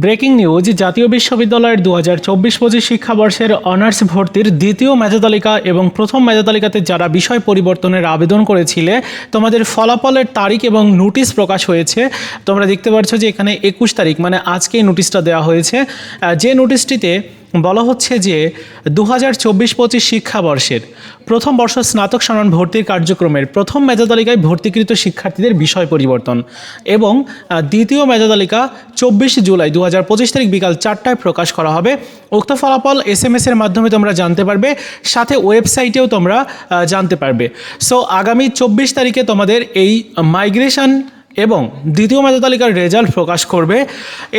Breaking news, জাতীয় বিশ্ববিদ্যালয়ের দু হাজার চব্বিশ পঁচিশ শিক্ষাবর্ষের অনার্স ভর্তির দ্বিতীয় মেধাতালিকা এবং প্রথম মেধাতালিকাতে যারা বিষয় পরিবর্তনের আবেদন করেছিলে, তোমাদের ফলাফলের তারিখ এবং নোটিশ প্রকাশ হয়েছে। তোমরা দেখতে পাচ্ছ যে এখানে একুশ তারিখ মানে আজকেই নোটিশটা দেওয়া হয়েছে। যে নোটিশটিতে বলা হচ্ছে যে দু হাজার চব্বিশ পঁচিশ শিক্ষাবর্ষের প্রথম বর্ষ স্নাতক সম্মান ভর্তির কার্যক্রমের প্রথম মেধা তালিকায় ভর্তিকৃত শিক্ষার্থীদের বিষয় পরিবর্তন এবং দ্বিতীয় মেধা তালিকা চব্বিশে জুলাই দু হাজার পঁচিশ তারিখ বিকাল চারটায় প্রকাশ করা হবে। উক্ত ফলাফল এস এম এর মাধ্যমে তোমরা জানতে পারবে, সাথে ওয়েবসাইটেও তোমরা জানতে পারবে। সো আগামী চব্বিশ তারিখে তোমাদের এই মাইগ্রেশন এবং দ্বিতীয় মেধা তালিকার রেজাল্ট প্রকাশ করবে।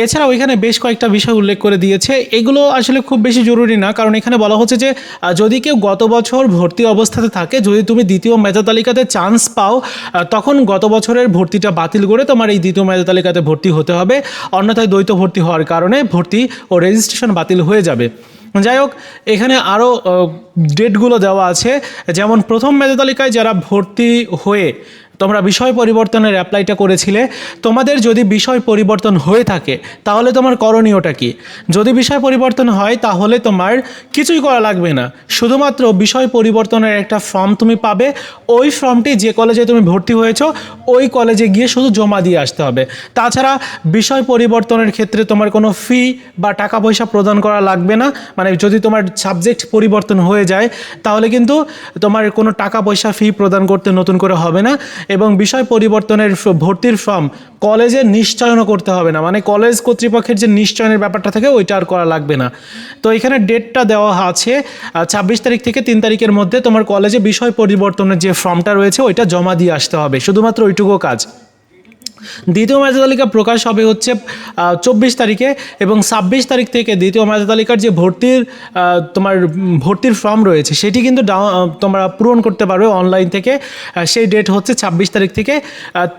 এছাড়াও এখানে বেশ কয়েকটা বিষয় উল্লেখ করে দিয়েছে। এগুলো আসলে খুব বেশি জরুরি না, কারণ এখানে বলা হচ্ছে যে যদি কেউ গত বছর ভর্তি অবস্থাতে থাকে, যদি তুমি দ্বিতীয় মেধা তালিকাতে চান্স পাও তখন গত বছরের ভর্তিটা বাতিল করে তোমার এই দ্বিতীয় মেধা তালিকাতে ভর্তি হতে হবে। অন্যথায় দ্বৈত ভর্তি হওয়ার কারণে ভর্তি ও রেজিস্ট্রেশন বাতিল হয়ে যাবে। যাই হোক, এখানে আরও ডেটগুলো দেওয়া আছে। যেমন প্রথম মেধা তালিকায় যারা ভর্তি হয়ে তোমরা বিষয় পরিবর্তনের অ্যাপ্লাইটা করেছিলে। তোমাদের যদি বিষয় পরিবর্তন হয়ে থাকে, তাহলে তোমার করণীয়টা কি? যদি বিষয় পরিবর্তন হয়, তাহলে তোমার কিছুই করা লাগবে না। শুধুমাত্র বিষয় পরিবর্তনের একটা ফর্ম তুমি পাবে। ওই ফর্মটি যে কলেজে তুমি ভর্তি হয়েছো, ওই কলেজে গিয়ে শুধু জমা দিয়ে আসতে হবে। তাছাড়া বিষয় পরিবর্তনের ক্ষেত্রে তোমার কোনো ফি বা টাকা পয়সা প্রদান করা লাগবে না। মানে যদি তোমার সাবজেক্ট পরিবর্তন হয়ে যায়, তাহলে কিন্তু তোমার কোনো টাকা পয়সা ফি প্রদান করতে নতুন করে হবে না। এবং বিষয় পরিবর্তনের ভর্তির ফর্ম কলেজে নিশ্চয়নও করতে হবে না। মানে কলেজ কর্তৃপক্ষের যে নিশ্চয়নের ব্যাপারটা থাকে, ওইটা আর করা লাগবে না। তো এখানে ডেটটা দেওয়া আছে ছাব্বিশ তারিখ থেকে তিন তারিখের মধ্যে তোমার কলেজে বিষয় পরিবর্তনের যে ফর্মটা রয়েছে, ওইটা জমা দিয়ে আসতে হবে। শুধুমাত্র ওইটুকু কাজ। দ্বিতীয় মেধা তালিকা প্রকাশ হবে হচ্ছে চব্বিশ তারিখে এবং ছাব্বিশ তারিখ থেকে দ্বিতীয় মেধা তালিকার যে ভর্তির তোমার ভর্তির ফর্ম রয়েছে সেটি কিন্তু তোমরা পূরণ করতে পারবে অনলাইন থেকে। সেই ডেট হচ্ছে ছাব্বিশ তারিখ থেকে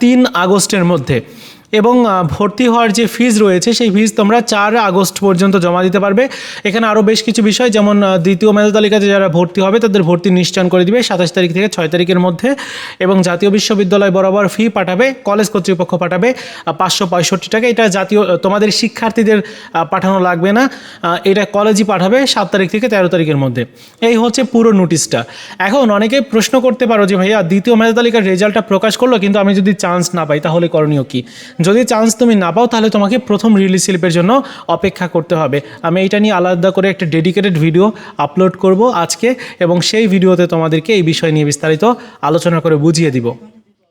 তিন আগস্টের মধ্যে। এবং ভর্তি হওয়ার যে ফিজ রয়েছে, সেই ফিজ তোমরা চার আগস্ট পর্যন্ত জমা দিতে পারবে। এখানে আরও বেশ কিছু বিষয়, যেমন দ্বিতীয় মেধা তালিকাতে যারা ভর্তি হবে, তাদের ভর্তি নিশ্চয়ন করে দিবে সাতাশ তারিখ থেকে ছয় তারিখের মধ্যে এবং জাতীয় বিশ্ববিদ্যালয় বরাবর ফি পাঠাবে কলেজ কর্তৃপক্ষ পাঠাবে পাঁচশো পঁয়ষট্টি টাকা। এটা জাতীয় তোমাদের শিক্ষার্থীদের পাঠানো লাগবে না। এটা কলেজই পাঠাবে সাত তারিখ থেকে তেরো তারিখের মধ্যে। এই হচ্ছে পুরো নোটিশটা এখন অনেকে প্রশ্ন করতে পারো যে, ভাইয়া, দ্বিতীয় মেধা তালিকার রেজাল্টটা প্রকাশ করল, কিন্তু আমি যদি চান্স না পাই, তাহলে করণীয় কি? যদি চান্স তুমি না পাও, তাহলে তোমাকে প্রথম রিলিজ শিল্পের জন্য অপেক্ষা করতে হবে। আমি এটা নিয়ে আলাদা করে একটা ডেডিকেটেড ভিডিও আপলোড করব আজকে এবং সেই ভিডিওতে তোমাদেরকে এই বিষয় নিয়ে বিস্তারিত আলোচনা করে বুঝিয়ে দিব।